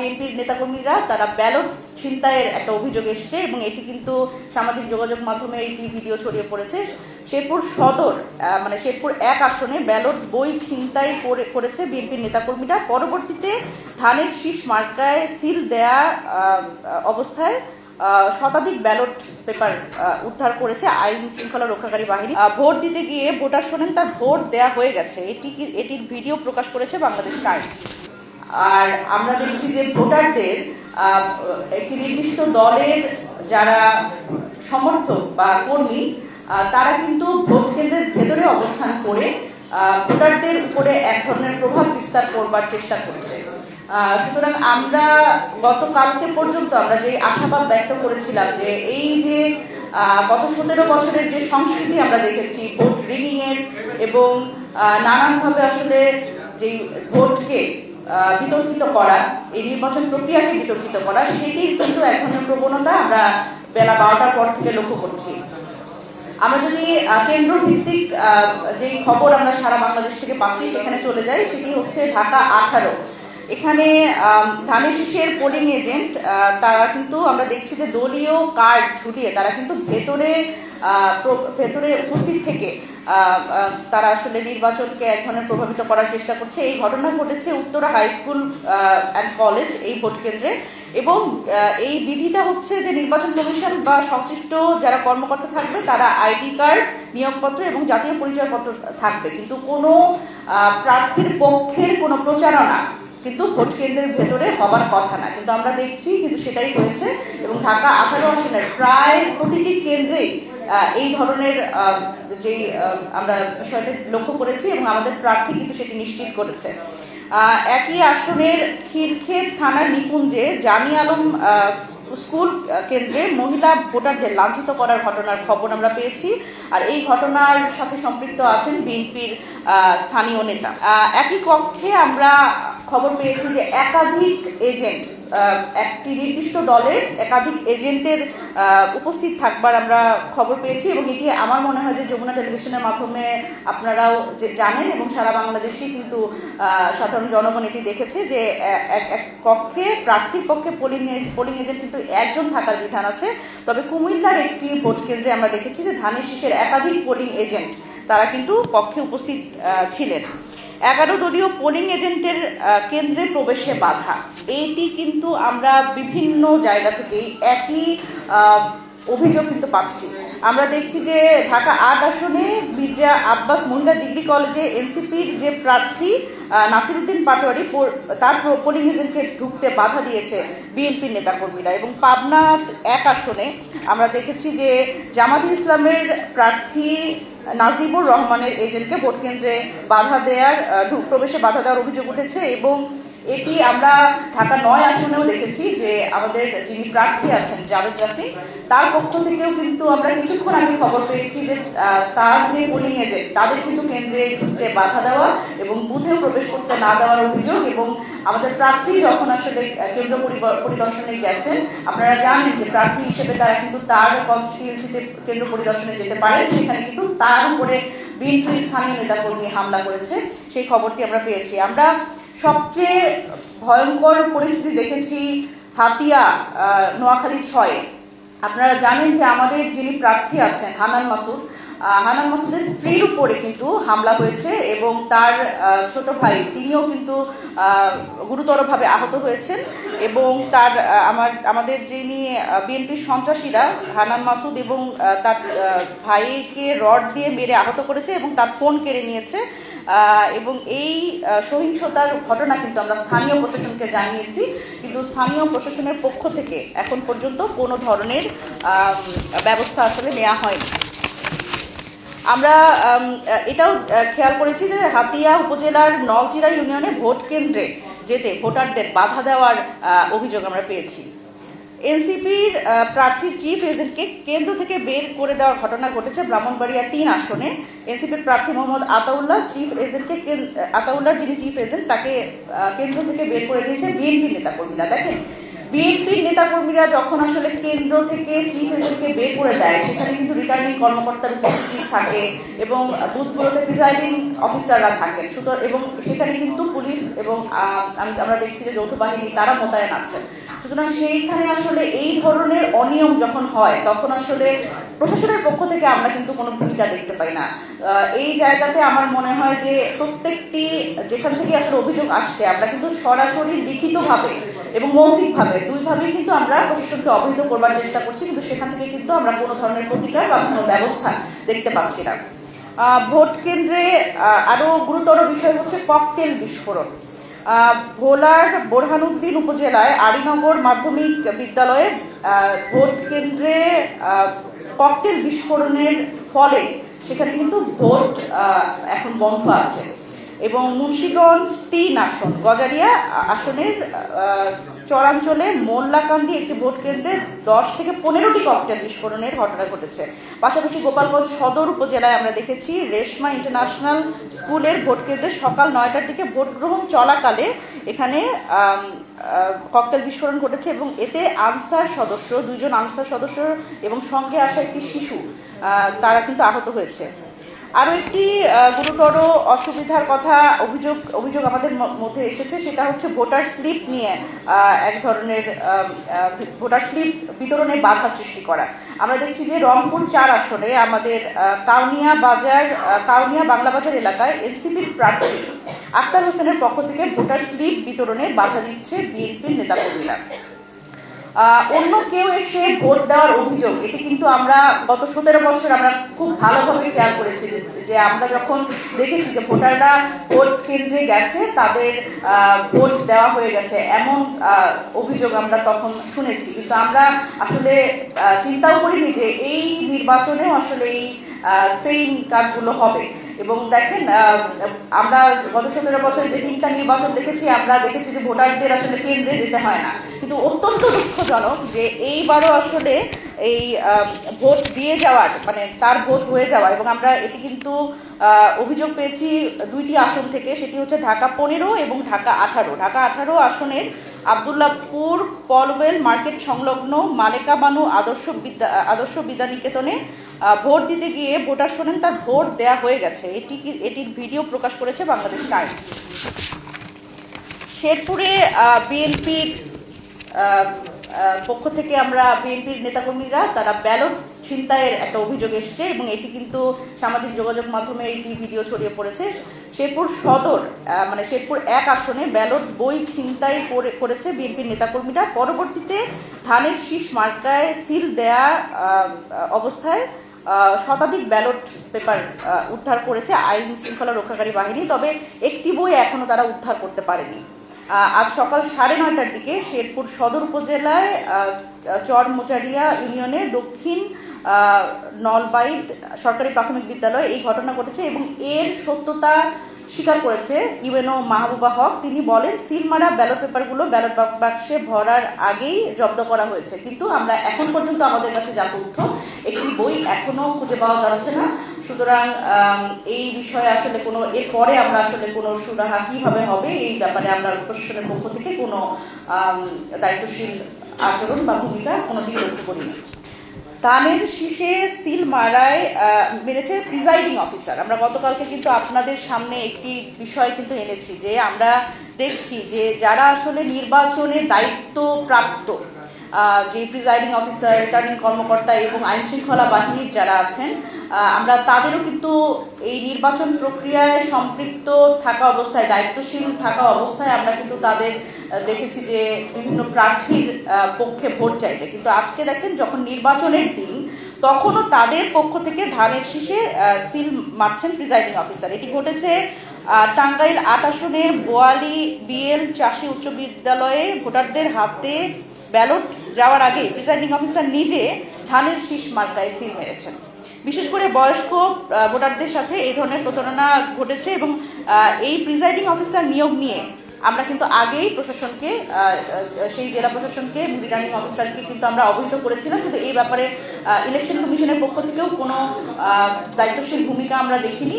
বিএনপির নেতাকর্মীরা, তারা ব্যালট ছিনতাইয়ের একটা অভিযোগ এসছে এবং এটি কিন্তু সামাজিক যোগাযোগ মাধ্যমে এটি ভিডিও ছড়িয়ে পড়েছে। শেরপুর সদর মানে শেরপুর এক আসনে ব্যালট বই ছিনতাই করে- করেছে বিএনপির নেতাকর্মীরা। পরবর্তীতে ধানের শীষ মার্কায় সিল দেয়া অবস্থায় শতাধিক ব্যালট পেপার উদ্ধার করেছে আইন শৃঙ্খলা রক্ষাকারী বাহিনী। ভোট দিতে গিয়ে ভোটার শোনেন, তার ভোট দেয়া হয়ে গেছে। এটি এটির ভিডিও প্রকাশ করেছে বাংলাদেশ টাইমস। আর আমরা দেখছি যে ভোটারদের একটি নির্দিষ্ট দলের যারা সমর্থক বা কর্মী তারা কিন্তু ভোট কেন্দ্রের ভেতরে অবস্থান করে ভোটারদের উপরে এক ধরনের প্রভাব বিস্তার করবার চেষ্টা করছে। সুতরাং আমরা গতকালকে পর্যন্ত আমরা যে আশাবাদ ব্যক্ত করেছিলাম যে এই যে গত সতেরো বছরের যে সংস্কৃতি আমরা দেখেছি, ভোট রিগিং এর এবং নানানভাবে আসলে যে ভোটকে বিতর্কিত করা এই নির্বাচন প্রক্রিয়াকে বিতর্কিত করা সেটির কিন্তু ধরনের প্রবণতা আমরা বেলা বারোটার পর থেকে লক্ষ্য করছি। আমরা যদি আহ, কেন্দ্রভিত্তিক আহ, যে খবর আমরা সারা বাংলাদেশ থেকে পাচ্ছি সেখানে চলে যাই সেটি হচ্ছে ঢাকা আঠারো। এখানে ধানের শীষের পোলিং এজেন্ট তারা কিন্তু আমরা দেখছি যে দলীয় কার্ড ঝুলিয়ে তারা কিন্তু ভেতরে ভেতরে উপস্থিত থেকে তারা আসলে নির্বাচনকে এক ধরনের প্রভাবিত করার চেষ্টা করছে। এই ঘটনা ঘটেছে Uttara high school and college এই ভোট কেন্দ্রে এবং এই বিধিটা হচ্ছে যে নির্বাচন কমিশন বা সংশ্লিষ্ট যারা কর্মকর্তা থাকবে তারা আইডি কার্ড, নিয়োগপত্র এবং জাতীয় পরিচয়পত্র থাকবে। কিন্তু কোনো প্রার্থীর পক্ষের কোনো প্রচারণা কিন্তু ভোট কেন্দ্রের ভেতরে হবার কথা না। কিন্তু আমরা দেখছি কিন্তু সেটাই হয়েছে এবং ঢাকা আঠারো আসনের প্রায় প্রতিটি কেন্দ্রেই এই ধরনের যে আমরা বিষয়টি লক্ষ্য করেছি এবং আমাদের প্রার্থী কিন্তু সেটি নিশ্চিত করেছে। একই আসনের খিলক্ষেত থানার নিকুঞ্জে জামি আলম স্কুল কেন্দ্রে মহিলা ভোটারদের লাঞ্ছিত করার ঘটনার খবর আমরা পেয়েছি। আর এই ঘটনার সাথে সম্পৃক্ত আছেন বিএনপির স্থানীয় নেতা। একই কক্ষে আমরা খবর পেয়েছি যে একাধিক এজেন্ট একটি নির্দিষ্ট দলের একাধিক এজেন্টের উপস্থিত থাকবার আমরা খবর পেয়েছি এবং এটি আমার মনে হয় যে যমুনা টেলিভিশনের মাধ্যমে আপনারাও যে জানেন এবং সারা বাংলাদেশে কিন্তু সাধারণ জনগণ এটি দেখেছে যে এক এক কক্ষে, প্রার্থীর পক্ষে পোলিং পোলিং এজেন্ট কিন্তু একজন থাকার বিধান আছে। তবে কুমিল্লার একটি ভোট কেন্দ্রে আমরা দেখেছি যে ধানের শীষের একাধিক পোলিং এজেন্ট তারা কিন্তু কক্ষে উপস্থিত ছিলেন। এগারো দলীয় পোলিং এজেন্টের কেন্দ্রে প্রবেশে বাধা। এইটি কিন্তু আমরা বিভিন্ন জায়গা থেকে একই অভিযোগ কিন্তু পাচ্ছি। আমরা দেখছি যে ঢাকা আট আসনে মির্জা আব্বাস মহিলা ডিগ্রি কলেজে এনসিপির যে প্রার্থী নাসিরুদ্দিন পাটোয়ারি তার পোলিং এজেন্টকে ঢুকতে বাধা দিয়েছে বিএনপির নেতাকর্মীরা। এবং পাবনা এক আসনে আমরা দেখেছি যে জামাতি ইসলামের প্রার্থী নাজিবুর রহমানের এজেন্টকে ভোট কেন্দ্রে বাধা দেওয়ার প্রবেশে বাধা দেওয়ার অভিযোগ উঠেছে এবং এটি আমরা ঢাকা নয় আসনেও দেখেছি যে আমাদের যিনি প্রার্থী আছেন, জাভেদ রাফি তার পক্ষ থেকেও কিন্তু আমরা কিছুক্ষণ আগে খবর পেয়েছি যে তার যে পোলিং এজেন্ট তাদের কিন্তু কেন্দ্রে ঢুকতে বাধা দেওয়া এবং বুথেও প্রবেশ করতে না দেওয়ার অভিযোগ এবং আমাদের প্রার্থী যখন আসলে কেন্দ্র পরিদর্শনে গেছেন, আপনারা জানেন যে প্রার্থী হিসেবে তারা কিন্তু তার কনস্টিটিউয়েন্সিতে কেন্দ্র পরিদর্শনে যেতে পারেন, সেখানে কিন্তু তার উপরে বিএনপির স্থানীয় নেতাকর্মী হামলা করেছে, সেই খবরটি আমরা পেয়েছি। আমরা সবচেয়ে ভয়ঙ্কর পরিস্থিতি দেখেছি হাতিয়া নোয়াখালী ছয়ে। আপনারা জানেন যে আমাদের যিনি প্রার্থী আছেন, হানান মাসুদ হানান মাসুদের স্ত্রীর উপরে কিন্তু হামলা হয়েছে এবং তার ছোট ভাই, তিনিও কিন্তু গুরুতরভাবে আহত হয়েছেন এবং তার আমার, আমাদের যিনি বিএনপির সন্ত্রাসীরা, হানান মাসুদ এবং তার ভাইকে রড দিয়ে মেরে আহত করেছে এবং তার ফোন কেড়ে নিয়েছে। এবং এই সহিংসতার ঘটনা কিন্তু আমরা স্থানীয় প্রশাসনকে জানিয়েছি। কিন্তু স্থানীয় প্রশাসনের পক্ষ থেকে এখন পর্যন্ত কোনো ধরনের ব্যবস্থা আসলে নেওয়া হয়নি। আমরা এটাও খেয়াল করেছি যে হাতিয়া উপজেলার নলচিরা ইউনিয়নে ভোট কেন্দ্রে যেতে ভোটারদের বাধা দেওয়ার অভিযোগ আমরা পেয়েছি। এনসিপির প্রার্থীর চিফ এজেন্টকে কেন্দ্র থেকে বের করে দেওয়ার ঘটনা ঘটেছে ব্রাহ্মণবাড়িয়া তিন আসনে। এনসিপির প্রার্থী মোহাম্মদ আতাউল্লাহ, চিফ এজেন্টকে আতাউল্লাহ যিনি চিফ এজেন্ট, তাকে কেন্দ্র থেকে বের করে দিয়েছে বিএনপি নেতাকর্মীরা। দেখেন বিএনপির নেতাকর্মীরা যখন আসলে কেন্দ্র থেকে চিফ এজেন্টকে বের করে দেয়, সেখানে কিন্তু রিটার্নিং কর্মকর্তার উপস্থিতি থাকে এবং বুথগুলোতে প্রিজাইডিং অফিসাররা থাকেন। সুতরাং এবং সেখানে কিন্তু পুলিশ এবং আমি, আমরা দেখছি যে যৌথ বাহিনী তারা মোতায়েন আছেন। সুতরাং সেইখানে আসলে এই ধরনের অনিয়ম যখন হয়, তখন আসলে প্রশাসনের পক্ষ থেকে আমরা কিন্তু কোনো ভূমিকা দেখতে পাই না। এই জায়গাতে আমার মনে হয় যে প্রত্যেকটি, যেখান থেকে আসলে অভিযোগ আসছে, আমরা কিন্তু সরাসরি লিখিতভাবে এবং মৌখিকভাবে দুইভাবেই কিন্তু আমরা প্রশাসনকে অবহিত করবার চেষ্টা করছি কিন্তু সেখান থেকে কিন্তু আমরা কোনো ধরনের প্রতিকার বা কোনো ব্যবস্থা দেখতে পাচ্ছি না। ভোট কেন্দ্রে আহ, আরও গুরুতর বিষয় হচ্ছে ককটেল বিস্ফোরণ। ভোলার বোরহানুদ্দিন উপজেলায় আড়িনগর মাধ্যমিক বিদ্যালয়ে ভোট কেন্দ্রে ককটেল বিস্ফোরণের ফলে সেখানে কিন্তু ভোট এখন বন্ধ আছে। এবং মুন্সীগঞ্জ তিন আসন, গজারিয়া আসনের চরাঞ্চলে মোল্লাকান্দি একটি ভোট কেন্দ্রে দশ থেকে পনেরোটি ককটেল বিস্ফোরণের ঘটনা ঘটেছে। পাশাপাশি গোপালগঞ্জ সদর উপজেলায় আমরা দেখেছি রেশমা ইন্টারন্যাশনাল স্কুলের ভোট কেন্দ্রে সকাল নয়টার দিকে ভোট গ্রহণ চলাকালে এখানে ককটেল বিস্ফোরণ ঘটেছে এবং এতে আনসার সদস্য, দুজন আনসার সদস্য এবং সঙ্গে আসা একটি শিশু তারা কিন্তু আহত হয়েছে। আরও একটি গুরুতর অসুবিধার কথা অভিযোগ অভিযোগ আমাদের মধ্যে এসেছে, সেটা হচ্ছে ভোটার স্লিপ নিয়ে এক ধরনের ভোটার স্লিপ বিতরণে বাধা সৃষ্টি করা। আমরা দেখছি যে রংপুর চার আসনে আমাদের কাউনিয়া বাজার কাউনিয়া বাংলা বাজার এলাকায় এনসিপির প্রার্থী আক্তার হোসেনের পক্ষ থেকে ভোটার স্লিপ বিতরণে বাধা দিচ্ছে বিএনপির নেতাকর্মীরা। অন্য কেউ এসে ভোট দেওয়ার অভিযোগ, এটি কিন্তু আমরা গত সতেরো বছর আমরা খুব ভালোভাবে খেয়াল করেছি যে আমরা যখন দেখেছি যে ভোটাররা ভোট কেন্দ্রে গেছে, তাদের ভোট দেওয়া হয়ে গেছে, এমন অভিযোগ আমরা তখন শুনেছি। কিন্তু আমরা আসলে চিন্তাও করিনি যে এই নির্বাচনেও আসলে এই সেম কাজগুলো হবে। এবং দেখেন আমরা গত সতেরো বছরে যে তিনটা নির্বাচন দেখেছি, আমরা দেখেছি যে ভোটারদের আসলে কেন্দ্রে যেতে হয় না। কিন্তু অত্যন্ত দুঃখজনক যে এইবারও আসলে এই ভোট দিয়ে যাওয়ার মানে তার ভোট হয়ে যাওয়া এবং আমরা এটি কিন্তু অভিযোগ পেয়েছি দুইটি আসন থেকে, সেটি হচ্ছে ঢাকা পনেরো এবং ঢাকা আঠারো। ঢাকা আঠারো আসনের আবদুল্লাপুর পলওয়েল মার্কেট সংলগ্ন মালেকা বানু আদর্শ বিদ্যা, আদর্শ বিদ্যানিকেতনে ভোট দিতে গিয়ে ভোটার শোনেন, তার ভোট দেয়া হয়ে গেছে। এটি এটির ভিডিও প্রকাশ করেছে বাংলাদেশ টাইমস। শেরপুরে বিএনপির পক্ষ থেকে আমরা বিএনপির নেতাকর্মীরা তারা ব্যালট ছিনতাইয়ের একটা অভিযোগ এসছে এবং এটি কিন্তু সামাজিক যোগাযোগ মাধ্যমে এটি ভিডিও ছড়িয়ে পড়েছে। শেরপুর সদর মানে শেরপুর এক আসনে ব্যালট বই ছিনতাই করে, করেছে বিএনপির নেতাকর্মীরা। পরবর্তীতে ধানের শীষ মার্কায় সিল দেয়া অবস্থায় শতাধিক ব্যালট পেপার উদ্ধার করেছে আইন শৃঙ্খলা রক্ষাকারী বাহিনী। তবে একটি বই এখনও তারা উদ্ধার করতে পারেনি। আজ সকাল সাড়ে নয়টার দিকে শেরপুর সদর উপজেলায় চরমোচারিয়া ইউনিয়নে দক্ষিণ নলবাইদ সরকারি প্রাথমিক বিদ্যালয়ে এই ঘটনা ঘটেছে এবং এর সত্যতা স্বীকার করেছে ইউএনও মাহবুবা হক। তিনি বলেন সিলমারা ব্যালট পেপারগুলো ব্যালট বাক্সে ভরার আগেই জব্দ করা হয়েছে। কিন্তু আমরা এখন পর্যন্ত আমাদের কাছে যা তথ্য, একটি বই এখনও খুঁজে পাওয়া যাচ্ছে না। সুতরাং এই বিষয়ে আসলে কোনো, এরপরে আমরা আসলে কোনো সুরাহা কীভাবে হবে, এই ব্যাপারে আমরা প্রশাসনের পক্ষ থেকে কোনো দায়িত্বশীল আচরণ বা ভূমিকা কোনোটি লক্ষ্য করি করিনি। ধানের শীষে সিল মারায় মেরেছে প্রিজাইডিং অফিসার। আমরা গতকালকে কিন্তু আপনাদের সামনে একটি বিষয় কিন্তু এনেছি যে আমরা দেখছি যে যারা আসলে নির্বাচনে দায়িত্ব প্রাপ্ত আহ, যে প্রিজাইডিং অফিসার রিটার্নিং কর্মকর্তা এবং আইন শৃঙ্খলা বাহিনীর যারা আছেন আমরা তাদেরও কিন্তু এই নির্বাচন প্রক্রিয়ায় সম্পৃক্ত থাকা অবস্থায়, দায়িত্বশীল থাকা অবস্থায় আমরা কিন্তু তাদের দেখেছি যে বিভিন্ন প্রার্থীর পক্ষে ভোট চাইতে। কিন্তু আজকে দেখেন যখন নির্বাচনের দিন, তখনও তাদের পক্ষ থেকে ধানের শীষে সিল মারছেন প্রিজাইডিং অফিসার এটি ঘটেছে টাঙ্গাইল আট আসনে, বোয়ালি, বিএল চাষি উচ্চ বিদ্যালয়ে ভোটারদের হাতে ব্যালট যাওয়ার আগে প্রিজাইডিং অফিসার নিজে ধানের শীষ মার্কায় সিল মেরেছেন। বিশেষ করে বয়স্ক ভোটারদের সাথে এই ধরনের প্রতারণা ঘটেছে এবং এই প্রিজাইডিং অফিসার নিয়োগ নিয়ে আমরা কিন্তু আগেই প্রশাসনকে সেই জেলা প্রশাসনকে, রিটার্নিং অফিসারকে কিন্তু আমরা অবহিত করেছিলাম। কিন্তু এই ব্যাপারে ইলেকশন কমিশনের পক্ষ থেকেও কোনো দায়িত্বশীল ভূমিকা আমরা দেখিনি।